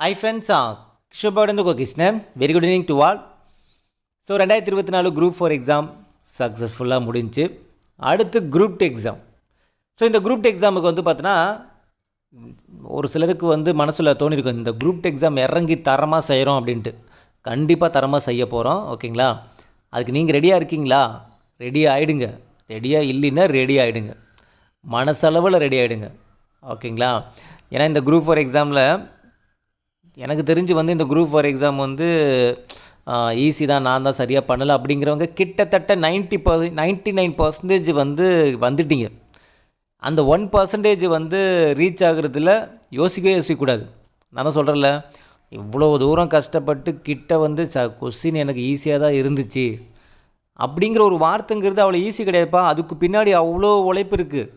High friends கிஷோபாடு Krishnan. Very good evening to all so ரெண்டாயிரத்தி இருபத்தி நாலு குரூப் ஃபோர் எக்ஸாம் சக்ஸஸ்ஃபுல்லாக முடிஞ்சு அடுத்து குரூப் டூ எக்ஸாம் ஸோ இந்த குரூப் டூ எக்ஸாமுக்கு வந்து பார்த்தோன்னா ஒரு சிலருக்கு வந்து மனசில் தோணிருக்கும் இந்த குரூப் டூ எக்ஸாம் இறங்கி தரமாக செய்கிறோம் அப்படின்ட்டு. கண்டிப்பாக தரமாக செய்ய போகிறோம் ஓகேங்களா அதுக்கு நீங்கள் ரெடியாக இருக்கீங்களா? ரெடி ஆகிடுங்க ரெடியாக இல்லைன்னா ரெடி ஆகிடுங்க மனசளவில் ரெடி ஆகிடுங்க ஓகேங்களா ஏன்னா இந்த குரூப் ஃபோர் எக்ஸாமில் எனக்கு தெரிஞ்சு வந்து இந்த குரூப் ஃபார் எக்ஸாம் வந்து ஈஸி தான் நான் தான் சரியாக பண்ணலை அப்படிங்கிறவங்க கிட்டத்தட்ட ninety percent ninety nine percentage வந்து வந்துட்டீங்க. அந்த ஒன் பர்சன்டேஜ் வந்து ரீச் ஆகுறதுல யோசிக்கவே யோசிக்கக்கூடாது. நான் தான் சொல்கிறேன்ல இவ்வளோ தூரம் கஷ்டப்பட்டு கிட்ட வந்து ச கொஸ்டின் எனக்கு ஈஸியாக தான் இருந்துச்சு. அப்படிங்கிற ஒரு வார்த்தைங்கிறது அவ்வளோ ஈஸி கிடையாதுப்பா. அதுக்கு பின்னாடி அவ்வளோ உழைப்பு இருக்குது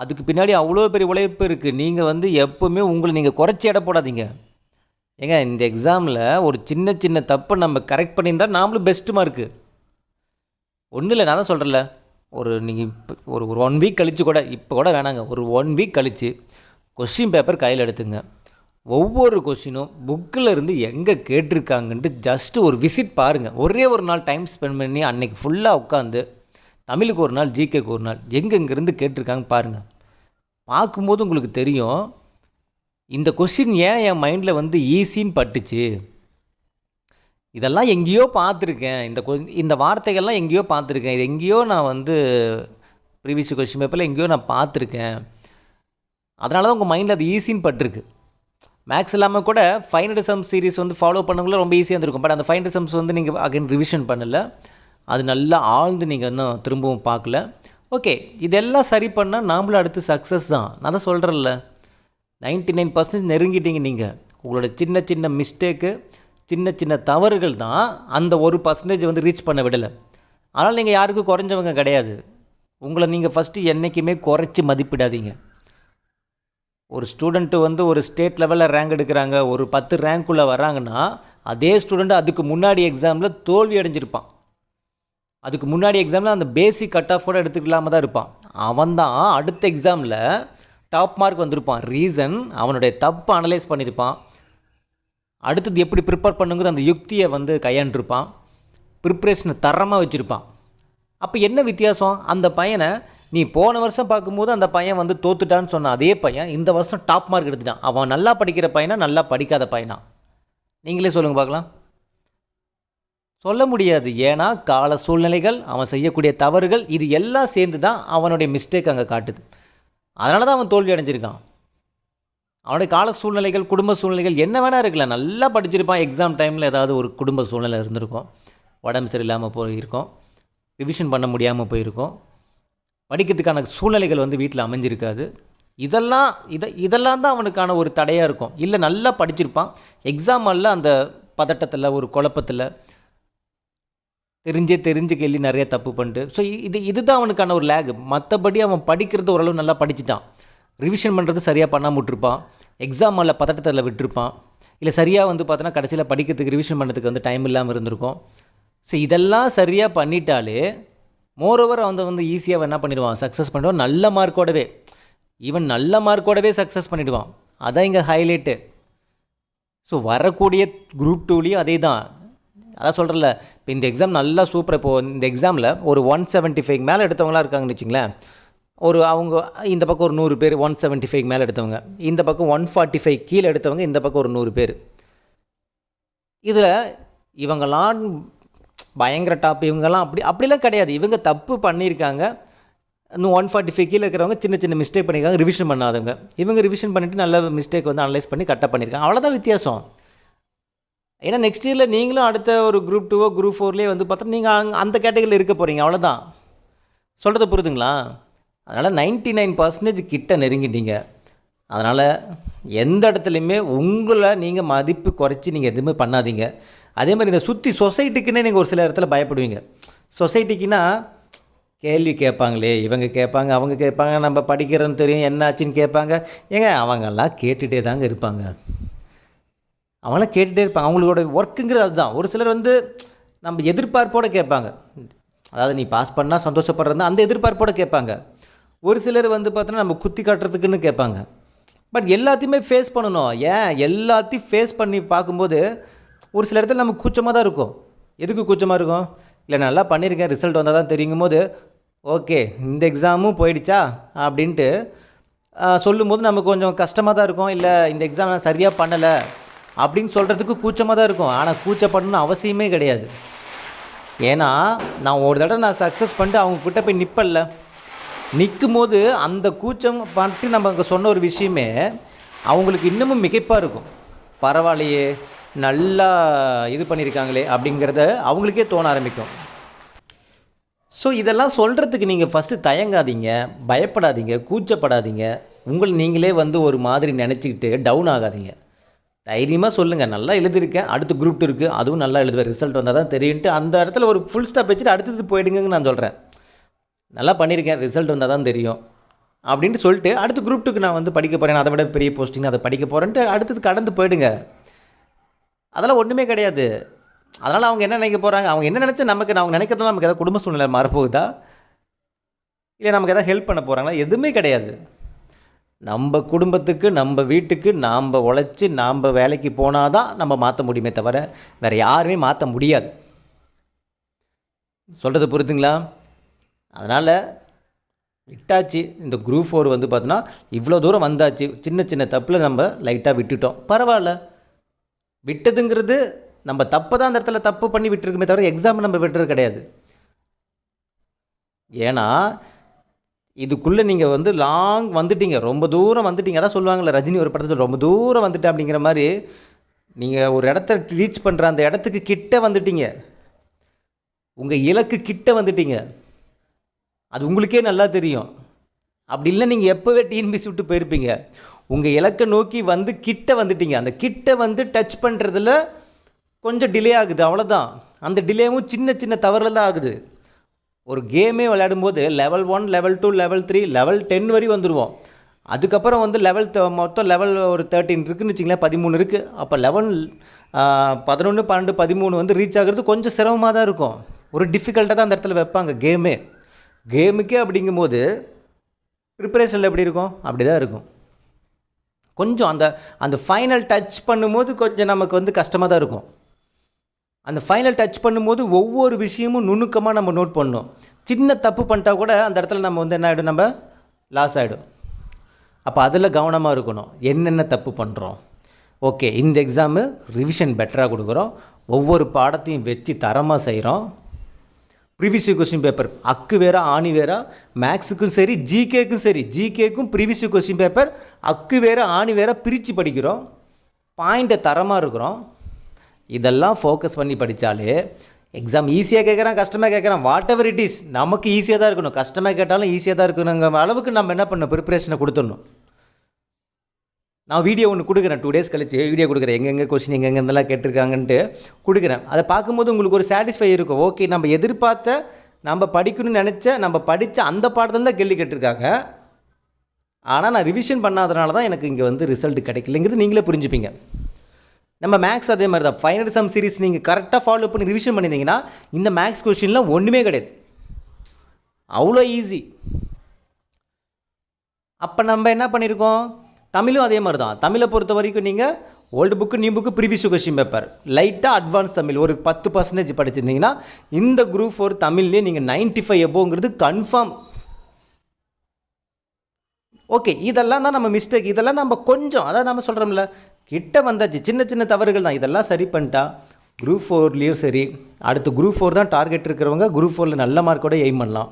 அதுக்கு பின்னாடி அவ்வளோ பெரிய உழைப்பு இருக்குது நீங்கள் வந்து எப்போவுமே உங்களை நீங்கள் குறைச்சி எடை போடாதீங்க. ஏங்க இந்த எக்ஸாமில் ஒரு சின்ன சின்ன தப்பை நம்ம கரெக்ட் பண்ணியிருந்தால் நாமளும் பெஸ்ட்டு மார்க்கு ஒன்றும் இல்லை நான் தான் சொல்கிறேன்ல ஒரு நீங்கள் இப்போ ஒரு ஒரு ஒன் வீக் கழித்து கூட இப்போ கூட வேணாங்க. ஒரு ஒன் வீக் கழித்து கொஷின் பேப்பர் கையில் எடுத்துங்க. ஒவ்வொரு கொஷினும் புக்கில் இருந்து எங்கே கேட்டிருக்காங்கன்ட்டு ஜஸ்ட்டு ஒரு விசிட் பாருங்கள் ஒரே ஒரு நாள் டைம் ஸ்பெண்ட் பண்ணி அன்னைக்கு ஃபுல்லாக உட்காந்து தமிழுக்கு ஒரு நாள் ஜிகேக்கு ஒரு நாள் எங்கெங்கேருந்து கேட்டிருக்காங்க பாருங்கள் பார்க்கும்போது உங்களுக்கு தெரியும் இந்த கொஷின் ஏன் என் மைண்டில் வந்து ஈஸின்னு பட்டுச்சு? இதெல்லாம் எங்கேயோ பார்த்துருக்கேன். இந்த கொ இந்த வார்த்தைகள்லாம் எங்கேயோ பார்த்துருக்கேன். இது எங்கேயோ நான் வந்து ப்ரீவியஸ் கொஷின் பேப்பரில் எங்கேயோ நான் பார்த்துருக்கேன். அதனால தான் உங்கள் மைண்டில் அது ஈஸின்னு பட்டிருக்கு. மேக்ஸ் இல்லாமல் கூட ஃபைனட் சம் சீரிஸ் வந்து ஃபாலோ பண்ணவங்களும் ரொம்ப ஈஸியாக இருந்திருக்கும். பட் அந்த ஃபைவ் சம்ஸ் வந்து நீங்கள் அகைன் ரிவிஷன் பண்ணலை. அது நல்லா ஆழ்ந்து நீங்கள் இன்னும் திரும்பவும் பார்க்கல. ஓகே இதெல்லாம் சரி பண்ணால் நாமளும் அடுத்து சக்ஸஸ் தான். நான் தான் சொல்கிறேன்ல நைன்ட்டி நைன் பர்சன்டேஜ் நெருங்கிட்டீங்க நீங்கள் உங்களோட சின்ன சின்ன மிஸ்டேக்கு சின்ன சின்ன தவறுகள் தான் அந்த ஒரு பர்சன்டேஜ் வந்து ரீச் பண்ண விடலை. அதனால் நீங்கள் யாருக்கும் குறைஞ்சவங்க கிடையாது. உங்களை நீங்கள் ஃபஸ்ட்டு என்றைக்குமே குறைச்சி மதிப்பிடாதீங்க. ஒரு ஸ்டூடெண்ட்டு வந்து ஒரு ஸ்டேட் லெவலில் ரேங்க் எடுக்கிறாங்க. ஒரு பத்து ரேங்க்குள்ளே வராங்கன்னா அதே ஸ்டூடெண்ட் அதுக்கு முன்னாடி எக்ஸாமில் தோல்வி அடைஞ்சிருப்பான். அதுக்கு முன்னாடி எக்ஸாமில் அந்த பேசிக் கட் ஆஃப் கூட எடுத்துக்கலாம தான் இருப்பான். அவன் தான் அடுத்த எக்ஸாமில் டாப் மார்க் வந்திருப்பான். ரீசன் அவனுடைய தப்பு அனலைஸ் பண்ணியிருப்பான் அடுத்தது எப்படி ப்ரிப்பேர் பண்ணுங்கிறது அந்த யுக்தியை வந்து கையாண்டிருப்பான். ப்ரிப்ரேஷனை தரமாக வச்சுருப்பான். அப்போ என்ன வித்தியாசம்? அந்த பையனை நீ போன வருஷம் பார்க்கும்போது அந்த பையன் வந்து தோத்துட்டான்னு சொன்ன அதே பையன் இந்த வருஷம் டாப் மார்க் எடுத்துட்டான். அவன் நல்லா படிக்கிற பையனா நல்லா படிக்காத பையனா? நீங்களே சொல்லுங்கள் பார்க்கலாம். சொல்ல முடியாது. ஏன்னா கால சூழ்நிலைகள் அவன் செய்யக்கூடிய தவறுகள் இது எல்லாம் சேர்ந்து தான் அவனுடைய மிஸ்டேக் அங்கே காட்டுது. அதனால தான் அவன் தோல்வி அடைஞ்சிருக்கான். அவனுடைய கால சூழ்நிலைகள் குடும்ப சூழ்நிலைகள் என்ன வேணால் இருக்கலாம். நல்லா படிச்சிருப்பான் எக்ஸாம் டைமில் ஏதாவது ஒரு குடும்ப சூழ்நிலை இருந்திருக்கும். உடம்பு சரியில்லாமல் போயிருக்கோம். ரிவிஷன் பண்ண முடியாமல் போயிருக்கோம். படிக்கிறதுக்கான சூழ்நிலைகள் வந்து வீட்டில் அமைஞ்சிருக்காது. இதெல்லாம் இதை இதெல்லாம் தான் அவனுக்கான ஒரு தடையாக இருக்கும். இல்லை நல்லா படிச்சிருப்பான். எக்ஸாம் அந்த பதட்டத்தில் ஒரு குழப்பத்தில் தெரிஞ்சே தெரிஞ்சு கேள்வி நிறைய தப்பு பண்ணிட்டு. ஸோ இது இதுதான் அவனுக்கான ஒரு லேக் மற்றபடி அவன் படிக்கிறது ஓரளவு நல்லா படிச்சுட்டான். ரிவிஷன் பண்ணுறது சரியாக பண்ணாமல் விட்டுருப்பான். எக்ஸாம் அல்ல பதட்டத்தில் விட்டுருப்பான். இல்லை சரியாக வந்து பார்த்தோன்னா கடைசியில் படிக்கிறதுக்கு ரிவிஷன் பண்ணுறதுக்கு வந்து டைம் இல்லாமல் இருந்திருக்கும். ஸோ இதெல்லாம் சரியாக பண்ணிட்டாலே மோரோவர் அவன் வந்து ஈஸியாக என்ன பண்ணிடுவான்? சக்ஸஸ் பண்ணிடுவான். நல்ல மார்க்கோடவே ஈவன் நல்ல மார்க்கோடவே சக்ஸஸ் பண்ணிவிடுவான் அதான் இங்கே ஹைலைட்டு ஸோ வரக்கூடிய குரூப் டூலேயும் அதே தான் அதான் சொல்கிறல இப்போ இந்த எக்ஸாம் நல்லா சூப்பர் இப்போது இந்த எக்ஸாமில் ஒரு ஒன் செவன்ட்டி ஃபைவ் மேலே எடுத்தவங்களாம் இருக்காங்கன்னு வச்சுங்களேன் ஒரு அவங்க இந்த பக்கம் ஒரு நூறு பேர் ஒன் செவன்ட்டி ஃபைவ் மேலே எடுத்தவங்க. இந்த பக்கம் ஒன் ஃபார்ட்டி ஃபைவ் கீழே எடுத்தவங்க இந்த பக்கம் ஒரு நூறு பேர். இதில் இவங்கெல்லாம் பயங்கர டாப் இவங்கெல்லாம் அப்படி அப்படிலாம் கிடையாது. இவங்க தப்பு பண்ணியிருக்காங்க. இன்னும் ஒன் ஃபார்ட்டி ஃபைவ் கீழே இருக்கிறவங்க சின்ன சின்ன மிஸ்டேக் பண்ணியிருக்காங்க ரிவிஷன் பண்ணாதவங்க. இவங்க ரிவிஷன் பண்ணிவிட்டு நல்ல மிஸ்டேக் வந்து அனலைஸ் பண்ணி கரெக்டாக பண்ணியிருக்காங்க. அவ்வளோதான் வித்தியாசம். ஏன்னா நெக்ஸ்ட் இயரில் நீங்களும் அடுத்த ஒரு குரூப் டூவோ குரூப் ஃபோர்லேயே வந்து பார்த்தா நீங்கள் அங்கே அந்த கேட்டகரியில் இருக்க போகிறீங்க அவ்வளோதான் சொல்கிறது புரியுதுங்களா? அதனால் நைன்ட்டி நைன் பர்சன்டேஜ் கிட்ட நெருங்கிட்டீங்க. அதனால் எந்த இடத்துலையுமே உங்களை நீங்கள் மதிப்பு குறைச்சி நீங்கள் எதுவுமே பண்ணாதீங்க. அதே மாதிரி இந்த சுற்றி சொசைட்டிக்குன்னே நீங்கள் ஒரு சில இடத்துல பயப்படுவீங்க. சொசைட்டிக்குன்னா கேள்வி கேட்பாங்களே இவங்க கேட்பாங்க அவங்க கேட்பாங்க நம்ம படிக்கிறோன்னு தெரியும் என்ன ஆச்சுன்னு கேட்பாங்க. ஏங்க அவங்கெல்லாம் கேட்டுகிட்டே தாங்க இருப்பாங்க. அவங்களாம் கேட்டுகிட்டே இருப்பாங்க. அவங்களோட ஒர்க்குங்கிறது அதுதான். ஒரு சிலர் வந்து நம்ம எதிர்பார்ப்போடு கேட்பாங்க. அதாவது நீ பாஸ் பண்ணால் சந்தோஷப்படுறது அந்த எதிர்பார்ப்போடு கேட்பாங்க. ஒரு சிலர் வந்து பார்த்தோன்னா நம்ம குத்தி காட்டுறதுக்குன்னு கேட்பாங்க. பட் எல்லாத்தையுமே ஃபேஸ் பண்ணணும். ஏன்? எல்லாத்தையும் ஃபேஸ் பண்ணி பார்க்கும்போது ஒரு சில இடத்துல நமக்கு கூச்சமாக தான் இருக்கும். எதுக்கு கூச்சமாக இருக்கும்? இல்லை நல்லா பண்ணியிருக்கேன். ரிசல்ட் வந்தால் தான் தெரியுங்கும் போது ஓகே இந்த எக்ஸாமும் போயிடுச்சா? அப்படின்ட்டு சொல்லும்போது நமக்கு கொஞ்சம் கஷ்டமாக தான் இருக்கும். இல்லை இந்த எக்ஸாம் நான் சரியாக பண்ணலை. அப்படின்னு சொல்கிறதுக்கு கூச்சமாக தான் இருக்கும். ஆனால் கூச்சப்படணும்னு அவசியமே கிடையாது. ஏன்னா நான் ஒரு தடவை நான் சக்ஸஸ் பண்ணிட்டு அவங்க கிட்ட போய் நிற்பல்ல நிற்கும் போது அந்த கூச்சம் பண்ணிட்டு நம்ம அங்கே சொன்ன ஒரு விஷயமே அவங்களுக்கு இன்னமும் மிகைப்பாக இருக்கும். பரவாயில்லையே நல்லா இது பண்ணியிருக்காங்களே அப்படிங்கிறத அவங்களுக்கே தோண ஆரம்பிக்கும். ஸோ இதெல்லாம் சொல்கிறதுக்கு நீங்கள் ஃபஸ்ட்டு தயங்காதீங்க பயப்படாதீங்க கூச்சப்படாதீங்க. உங்களை நீங்களே வந்து ஒரு மாதிரி நினச்சிக்கிட்டு டவுன் ஆகாதீங்க. தைரியமாக சொல்லுங்கள் நல்லா எழுதியிருக்கேன் அடுத்து குரூப் டூ இருக்குது அதுவும் நல்லா எழுதுவேன். ரிசல்ட் வந்தால் தான் தெரியுன்ட்டு அந்த இடத்துல ஒரு ஃபுல் ஸ்டாப் வச்சுட்டு அடுத்தது போயிடுங்கன்னு நான் சொல்கிறேன் நல்லா பண்ணியிருக்கேன் ரிசல்ட் வந்தால் தான் தெரியும். அப்படின்ட்டு சொல்லிட்டு அடுத்து குரூப் டூக்கு நான் வந்து படிக்க போகிறேன் அதை விட பெரிய போஸ்டிங் அதை படிக்க போகிறேன்ட்டு அடுத்தது கடந்து போயிடுங்க. அதெல்லாம் ஒன்றுமே கிடையாது. அதனால் அவங்க என்ன நினைக்க போகிறாங்க அவங்க என்ன நினச்சா நமக்கு அவங்க நினைக்கிறதுனால நமக்கு ஏதாவது குடும்ப சூழ்நிலை மாறப்போகுதா? இல்லை நமக்கு எதாவது ஹெல்ப் பண்ண போகிறாங்களா எதுவுமே கிடையாது. நம்ம குடும்பத்துக்கு நம்ம வீட்டுக்கு நாம் உழைச்சி நாம் வேலைக்கு போனால் தான் நம்ம மாற்ற முடியுமே தவிர வேறு யாருமே மாற்ற முடியாது. சொல்கிறது புரியுதுங்களா? அதனால் விட்டாச்சு. இந்த குரூப் ஃபோர் வந்து பார்த்தோன்னா இவ்வளோ தூரம் வந்தாச்சு. சின்ன சின்ன தப்பில் நம்ம லைட்டாக விட்டுட்டோம். பரவாயில்ல. விட்டதுங்கிறது நம்ம தப்பை தான் அந்த இடத்துல தப்பு பண்ணி விட்டுருக்குமே தவிர எக்ஸாம் நம்ம விட்டுறது கிடையாது. ஏன்னா இதுக்குள்ளே நீங்கள் வந்து லாங் வந்துட்டீங்க. ரொம்ப தூரம் வந்துட்டீங்க. அதான் சொல்லுவாங்கள்ல ரஜினி ஒரு படத்தில் ரொம்ப தூரம் வந்துட்டேன் அப்படிங்கிற மாதிரி. நீங்கள் ஒரு இடத்த ரீச் பண்ணுற அந்த இடத்துக்கு கிட்ட வந்துட்டீங்க. உங்கள் இலக்கு கிட்ட வந்துட்டீங்க. அது உங்களுக்கே நல்லா தெரியும். அப்படி இல்லை நீங்கள் எப்போவே டிஎன்பிசி விட்டு போயிருப்பீங்க. உங்கள் இலக்கை நோக்கி வந்து கிட்ட வந்துட்டீங்க. அந்த கிட்ட வந்து டச் பண்ணுறதுல கொஞ்சம் டிலே ஆகுது. அவ்வளோதான் அந்த டிலேவும் சின்ன சின்ன தவறில் தான் ஆகுது. ஒரு கேமே விளையாடும்போது level one level two level three level ten வரை வந்துடுவோம் அதுக்கப்புறம் வந்து லெவல் மொத்தம் லெவல் ஒரு தேர்ட்டின் இருக்குதுன்னு வச்சிங்களேன் பதிமூணு இருக்குது அப்போ லெவன் பதினொன்று பன்னெண்டு பதிமூணு வந்து ரீச் ஆகிறது கொஞ்சம் சிரமமாக தான் இருக்கும். ஒரு டிஃபிகல்ட்டாக தான் அந்த இடத்துல வைப்பாங்க கேமே கேமுக்கே அப்படிங்கும்போது ப்ரிப்பரேஷனில் எப்படி இருக்கும்? அப்படி தான் இருக்கும். கொஞ்சம் அந்த அந்த ஃபைனல் டச் பண்ணும்போது கொஞ்சம் நமக்கு வந்து கஷ்டமாக தான் இருக்கும். அந்த ஃபைனல் டச் பண்ணும்போது ஒவ்வொரு விஷயமும் நுணுக்கமாக நம்ம நோட் பண்ணணும். சின்ன தப்பு பண்ணிட்டா கூட அந்த இடத்துல நம்ம வந்து என்ன ஆகிடும் நம்ம லாஸ் ஆகிடும் அப்போ அதில் கவனமாக இருக்கணும். என்னென்ன தப்பு பண்ணுறோம் ஓகே இந்த எக்ஸாமு ரிவிஷன் பெட்டராக கொடுக்குறோம். ஒவ்வொரு பாடத்தையும் வச்சு தரமாக செய்கிறோம் ப்ரீவியஸ் கொஸ்டின் பேப்பர் அக்கு வேற ஆணி வேற மேக்ஸுக்கும் சரி ஜிகேக்கும் சரி ஜிகேக்கும் ப்ரீவியஸ் கொஸ்டின் பேப்பர் அக்கு வேற ஆணி வேற பிரித்து படிக்கிறோம். பாயிண்ட்டை தரமாக இருக்கிறோம். இதெல்லாம் ஃபோக்கஸ் பண்ணி படித்தாலே எக்ஸாம் ஈஸியாக கேட்குறான் கஷ்டமாக கேட்குறான் வாட் எவர் இட் இஸ் நமக்கு ஈஸியாக தான் இருக்கணும். கஷ்டமாக கேட்டாலும் ஈஸியாக தான் இருக்கணுங்கிற அளவுக்கு நம்ம என்ன பண்ணணும்? ப்ரிப்பரேஷனை கொடுத்துடணும். நான் வீடியோ ஒன்று கொடுக்குறேன். டூ டேஸ் கழிச்சு வீடியோ கொடுக்குறேன். எங்கெங்கே கொஸ்டின் எங்கெங்கே இருந்தெல்லாம் கேட்டிருக்காங்கன்ட்டு கொடுக்குறேன். அதை பார்க்கும்போது உங்களுக்கு ஒரு சாட்டிஸ்ஃபை இருக்கும். ஓகே நம்ம எதிர்பார்த்த நம்ம படிக்கணும்னு நினச்ச நம்ம படித்த அந்த பாடத்தில் தான் கேள்வி கேட்டிருக்காங்க. ஆனால் நான் ரிவிஷன் பண்ணாதனால தான் எனக்கு இங்கே வந்து ரிசல்ட் கிடைக்கலங்கிறது நீங்களே புரிஞ்சுப்பீங்க. நம்ம மேக்ஸ் அதே மாதிரி தான். ஃபைனல் சம் சீரிஸ் நீங்கள் கரெக்டாக ஃபாலோ பண்ணி ரிவிஷன் பண்ணியிருந்தீங்கன்னா இந்த மேக்ஸ் கொஷின்லாம் ஒன்றுமே கிடையாது. அவ்வளோ ஈஸி அப்போ நம்ம என்ன பண்ணியிருக்கோம் தமிழும் அதே மாதிரி தான். தமிழை பொறுத்த வரைக்கும் நீங்கள் old book new book previous question paper லைட்டாக அட்வான்ஸ் தமிழ். ஒரு பத்து பர்சன்டேஜ் படிச்சிருந்தீங்கன்னா இந்த குரூப் ஃபோர் தமிழ்லேயே நீங்கள் நைன்ட்டி ஃபைவ் எபோங்கிறது கன்ஃபார்ம் ஓகே இதெல்லாம் தான் நம்ம மிஸ்டேக் இதெல்லாம் நம்ம கொஞ்சம் அதாவது நம்ம சொல்கிறோம்ல கிட்ட வந்தாச்சு. சின்ன சின்ன தவறுகள் தான். இதெல்லாம் சரி பண்ணிட்டா குரூப் ஃபோர்லேயும் சரி. அடுத்து குரூப் ஃபோர் தான் டார்கெட் இருக்கிறவங்க குரூப் ஃபோரில் நல்ல மார்க்கோட எய்ம் பண்ணலாம்.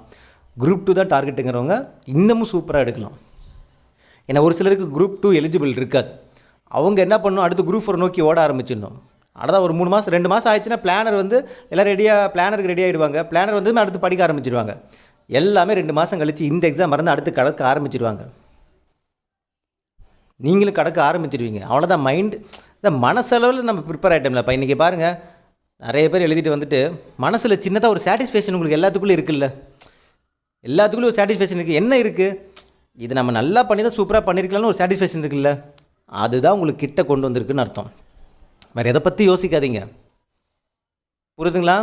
குரூப் டூ தான் டார்கெட்டுங்கிறவங்க இன்னமும் சூப்பராக எடுக்கலாம். ஏன்னா ஒரு சிலருக்கு குரூப் டூ எலிஜிபிள் இருக்காது. அவங்க என்ன பண்ணணும்? அடுத்து குரூப் ஃபோர் நோக்கி ஓட ஆரம்பிச்சிடணும். அதான் ஒரு மூணு மாதம் ரெண்டு மாதம் ஆயிடுச்சுன்னா பிளானர் வந்து எல்லாம் ரெடியாக பிளானருக்கு ரெடி ஆகிடுவாங்க பிளானர் வந்து அடுத்து படிக்க ஆரம்பிச்சிடுவாங்க எல்லாமே ரெண்டு மாதம் கழித்து இந்த எக்ஸாம் மறந்து அடுத்து கடக்க ஆரம்பிச்சிடுவாங்க நீங்களும் கடக்க ஆரம்பிச்சிடுவீங்க அவ்வளோதான் மைண்ட் இந்த மனசளவில் நம்ம ப்ரிப்பேர் ஆகிட்டோம்ல இப்போ இன்றைக்கி பாருங்கள் நிறைய பேர் எழுதிட்டு வந்துட்டு மனசில் சின்னதாக ஒரு சாட்டிஸ்ஃபேக்ஷன் உங்களுக்கு எல்லாத்துக்குள்ளே இருக்குல்ல. எல்லாத்துக்குள்ளேயும் ஒரு சாட்டிஸ்ஃபேக்ஷன் இருக்குது என்ன இருக்குது இது நம்ம நல்லா பண்ணி தான் சூப்பராக பண்ணியிருக்கலாம்னு ஒரு சாட்டிஸ்ஃபேக்ஷன் இருக்குல்ல. அதுதான் உங்களுக்கு கிட்ட கொண்டு வந்திருக்குன்னு அர்த்தம். வேறு எதை பற்றி யோசிக்காதீங்க. புரியுதுங்களா?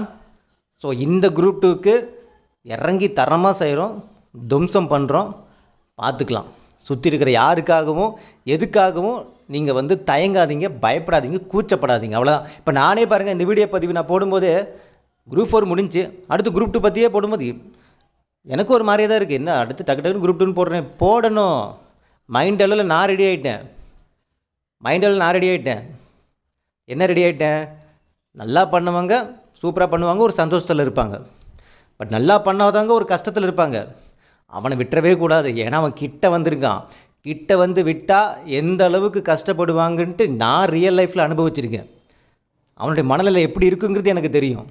ஸோ இந்த குரூப் டூக்கு இறங்கி தரமாக செய்கிறோம் தும்சம் பண்ணுறோம் பார்த்துக்கலாம். சுற்றி இருக்கிற யாருக்காகவும் எதுக்காகவும் நீங்கள் வந்து தயங்காதீங்க பயப்படாதீங்க கூச்சப்படாதீங்க. அவ்வளோதான் இப்போ நானே பாருங்கள் இந்த வீடியோ பதிவு நான் போடும்போது குரூப் ஃபோர் முடிஞ்சு அடுத்து குரூப் டூ பற்றியே போடும்போது எனக்கு ஒரு மாதிரியே தான் இருக்குது என்ன அடுத்து டக்கு டக்குன்னு குரூப் டூன்னு போடுறேன். போடணும். மைண்ட் அளவில் நான் ரெடி ஆகிட்டேன் மைண்ட் அளவில் நான் ரெடி ஆகிட்டேன் என்ன ரெடி ஆகிட்டேன் நல்லா பண்ணுவாங்க சூப்பராக பண்ணுவாங்க ஒரு சந்தோஷத்தில் இருப்பாங்க. பட் நல்லா பண்ணாதவங்க ஒரு கஷ்டத்தில் இருப்பாங்க. அவனை விட்டுறவே கூடாது. ஏன்னா அவன் கிட்ட வந்திருக்கான். கிட்ட வந்து விட்டால் எந்த அளவுக்கு கஷ்டப்படுவாங்கன்ட்டு நான் ரியல் லைஃப்பில் அனுபவிச்சிருக்கேன். அவனுடைய மனநிலை எப்படி இருக்குங்கிறது எனக்கு தெரியும்.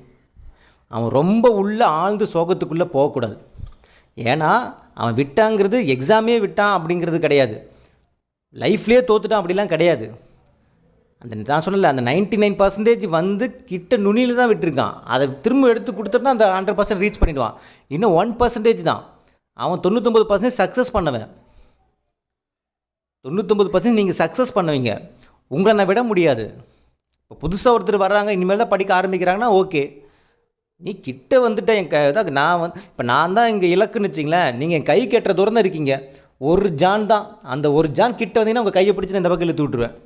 அவன் ரொம்ப உள்ள ஆழ்ந்து சோகத்துக்குள்ளே போகக்கூடாது. ஏன்னா அவன் விட்டாங்கிறது எக்ஸாமே விட்டான் அப்படிங்கிறது கிடையாது. லைஃப்லேயே தோத்துட்டான் அப்படிலாம் கிடையாது. அந்த நான் சொன்னல அந்த 99% நைன் பர்சன்டேஜ் வந்து கிட்ட நுனியில் தான் விட்டுருக்கான். அதை திரும்ப எடுத்து கொடுத்துட்டா அந்த ஹண்ட்ரட் பர்சன்ட் ரீச் பண்ணிடுவான். இன்னும் ஒன் பர்சன்டேஜ் தான். அவன் தொண்ணூத்தொம்பது பர்சன்டேஜ் சக்ஸஸ் பண்ணவன். தொண்ணூத்தொம்பது பர்சன்ட் நீங்கள் சக்ஸஸ் பண்ணுவீங்க. உங்களை நான் விட முடியாது. இப்போ புதுசாக ஒருத்தர் வர்றாங்க இனிமேல் தான் படிக்க ஆரம்பிக்கிறாங்கன்னா ஓகே. நீ கிட்ட வந்துட்ட என் க இதாக நான் வந்து இப்போ நான் தான் இங்கே இலக்குன்னு வச்சிங்களேன் நீங்கள் என் கை கெட்டுற தூரம் தான் இருக்கீங்க. ஒரு ஜான் தான். அந்த ஒரு ஜான் கிட்ட வந்தீங்கன்னா உங்கள் கையை பிடிச்சி நான் இந்த பக்கம் இழுத்து விட்ருவேன்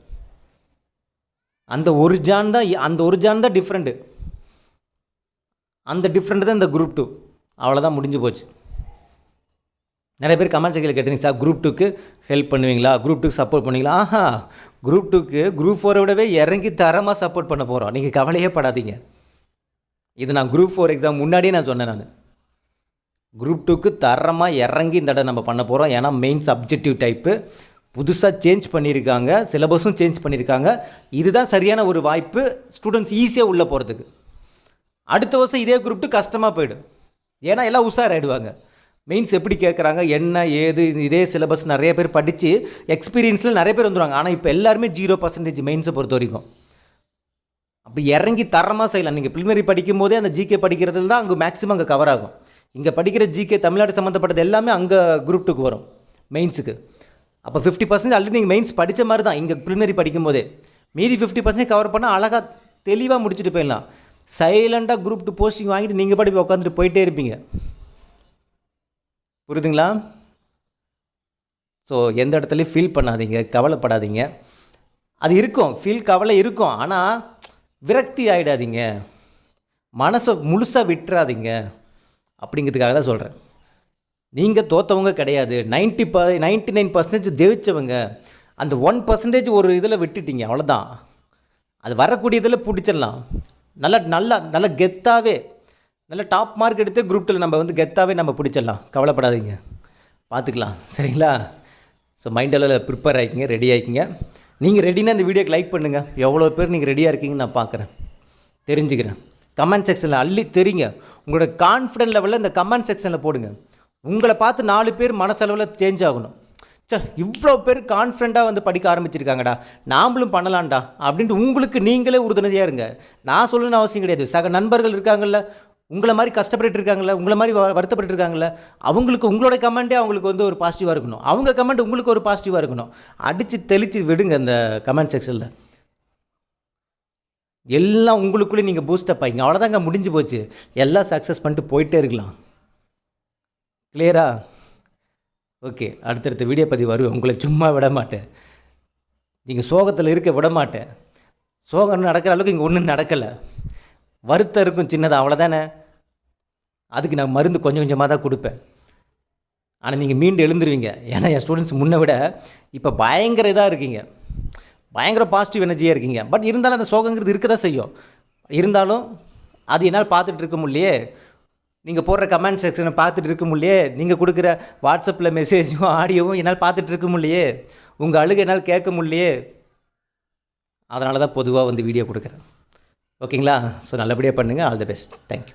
அந்த ஒரு ஜான் தான் அந்த ஒரு ஜான் தான் டிஃப்ரெண்ட்டு அந்த டிஃப்ரெண்ட் தான் இந்த குரூப் டூ அவ்வளோதான் முடிஞ்சு போச்சு. நிறைய பேர் கமெண்ட் செக்ஷனில் கேட்டிருந்தீங்க சார் குரூப் டூக்கு ஹெல்ப் பண்ணுவீங்களா? குரூப் டூக்கு சப்போர்ட் பண்ணுவீங்களா? ஆஹா குரூப் டூக்கு குரூப் ஃபோரை விடவே இறங்கி தரமாக சப்போர்ட் பண்ண போகிறோம் நீங்கள் கவலையே படாதீங்க. இது நான் குரூப் ஃபோர் எக்ஸாம் முன்னாடியே நான் சொன்னேன் நான். குரூப் டூக்கு தரமாக இறங்கி இந்த தடவை நம்ம பண்ண போகிறோம் ஏன்னா மெயின் சப்ஜெக்டிவ் டைப்பு புதுசாக சேஞ்ச் பண்ணியிருக்காங்க. சிலபஸும் சேஞ்ச் பண்ணியிருக்காங்க. இதுதான் சரியான ஒரு வாய்ப்பு. ஸ்டூடெண்ட்ஸ் ஈஸியாக உள்ளே போகிறதுக்கு அடுத்த வருஷம் இதே குரூப் டூ கஷ்டமாக போயிடும். ஏன்னா எல்லாம் உஷாராயிடுவாங்க மெயின்ஸ் எப்படி கேட்குறாங்க என்ன ஏது இதே சிலபஸ் நிறைய பேர் படித்து எக்ஸ்பீரியன்ஸில் நிறைய பேர் வந்துடுவாங்க ஆனால் இப்போ எல்லாருமே ஜீரோ பர்சன்டேஜ் மெயின்ஸை பொறுத்த வரைக்கும். அப்போ இறங்கி தரமாக செய்யலாம். நீங்கள் ப்ரிலிமினரி படிக்கும் போதே அந்த ஜிகே படிக்கிறதுல தான் அங்கே மேக்ஸிமம் அங்கே கவர் ஆகும். இங்கே படிக்கிற ஜிகே தமிழ்நாடு சம்மந்தப்பட்டது எல்லாமே அங்கே குரூப் டூக்கு வரும் மெயின்ஸுக்கு அப்போ ஃபிஃப்டி பர்சன்ட் ஆல்ரெடி நீங்கள் மெயின்ஸ் படித்த மாதிரி தான் இங்கே ப்ரிலிமினரி படிக்கும் போதே மீதி ஃபிஃப்டி பர்சன்ட் கவர் பண்ணால் அழகாக தெளிவாக முடிச்சுட்டு போயிடலாம். சைலண்ட்டாக குரூப் டூ போஸ்டிங் வாங்கிட்டு நீங்கள் படி உட்காந்துட்டு போயிட்டே இருப்பீங்க. புரியுதுங்களா ஸோ எந்த இடத்துலையும் ஃபீல் பண்ணாதீங்க கவலைப்படாதீங்க. அது இருக்கும் ஃபீல் கவலை இருக்கும் ஆனால் விரக்தி ஆகிடாதீங்க மனசை முழுசாக விட்டுறாதீங்க. அப்படிங்கிறதுக்காக தான் சொல்கிறேன் நீங்கள் தோத்தவங்க கிடையாது. நைன்ட்டி ப நைன்ட்டி நைன் பர்சன்டேஜ் ஜெயிச்சவங்க அந்த ஒன் பர்சன்டேஜ் ஒரு இதில் விட்டுட்டீங்க அவ்வளோதான் அது வரக்கூடிய இதில் பிடிச்சிடலாம். நல்லா நல்லா நல்லா கெத்தாகவே நல்ல டாப் மார்க் எடுத்து குரூப் டூவில் நம்ம வந்து கெத்தாகவே நம்ம பிடிச்சிடலாம். கவலைப்படாதீங்க. பார்த்துக்கலாம். சரிங்களா? ஸோ மைண்ட் அளவில் ப்ரிப்பேர் ஆகிக்கிங்க ரெடி ஆகிக்கிங்க நீங்கள் ரெடினா இந்த வீடியோக்கு லைக் பண்ணுங்கள் எவ்வளோ பேர் நீங்கள் ரெடியாக இருக்கீங்கன்னு நான் பார்க்குறேன். தெரிஞ்சுக்கிறேன். கமெண்ட் செக்ஷனில் அள்ளி தெரியுங்க. உங்களோட கான்ஃபிடென்ட் லெவலில் இந்த கமெண்ட் செக்ஷனில் போடுங்க. உங்களை பார்த்து நாலு பேர் மனசளவில் சேஞ்ச் ஆகணும். சே இவ்வளோ பேர் கான்ஃபிடண்ட்டாக வந்து படிக்க ஆரம்பிச்சிருக்காங்கடா. நாமளும் பண்ணலாம்டா. அப்படின்ட்டு உங்களுக்கு நீங்களே உறுதுணையாக இருங்க. நான் சொல்லணும்னு அவசியம் கிடையாது. சக நண்பர்கள் இருக்காங்கல்ல உங்களை மாதிரி கஷ்டப்பட்டு இருக்காங்கல்ல உங்களை மாதிரி வ- வருத்தப்பட்டு இருக்காங்கல்ல அவங்களுக்கு உங்களோட கமெண்ட்டே அவங்களுக்கு வந்து ஒரு பாசிட்டிவாக இருக்கணும். அவங்க கமெண்ட் உங்களுக்கு ஒரு பாசிட்டிவாக இருக்கணும். அடித்து தெளித்து விடுங்க அந்த கமெண்ட் செக்ஷனில் எல்லாம் உங்களுக்குள்ளே நீங்கள் பூஸ்டப் ஆகிங்க அவ்வளோதாங்க முடிஞ்சு போச்சு. எல்லாம் சக்ஸஸ் பண்ணிட்டு போயிட்டே இருக்கலாம். கிளியரா ஓகே அடுத்தடுத்த வீடியோ பதிவு வருவேன் உங்களை சும்மா விட மாட்டேன். நீங்கள் சோகத்தில் இருக்க விட மாட்டேன். சோகம் நடக்கிற அளவுக்கு இங்கே ஒன்றும் நடக்கலை. வருத்தம் இருக்கும் சின்னதாக அவ்வளோதானே அதுக்கு நான் மருந்து கொஞ்சம் கொஞ்சமாக தான் கொடுப்பேன். ஆனால் நீங்கள் மீண்டு எழுந்துருவீங்க. ஏன்னா என் ஸ்டூடெண்ட்ஸ் முன்னே விட இப்போ பயங்கர இதாக இருக்கீங்க. பயங்கர பாசிட்டிவ் எனர்ஜியாக இருக்கீங்க. பட் இருந்தாலும் அந்த சோகங்கிறது இருக்க தான் செய்யும். இருந்தாலும் அது என்னால் பார்த்துட்டு இருக்க முடியே நீங்கள் போடுற கமெண்ட் செக்ஷனை பார்த்துட்டு இருக்க முடியே நீங்கள் கொடுக்குற வாட்ஸ்அப்பில் மெசேஜும் ஆடியோவும் என்னால் பார்த்துட்டு இருக்க முடியே உங்கள் அழுகை என்னால் கேட்க முடியலையே. அதனால தான் பொதுவாக வந்து வீடியோ கொடுக்குறேன். ஓகேங்களா? ஸோ நல்லபடியாக பண்ணுங்கள் ஆல் தி பெஸ்ட் தேங்க்யூ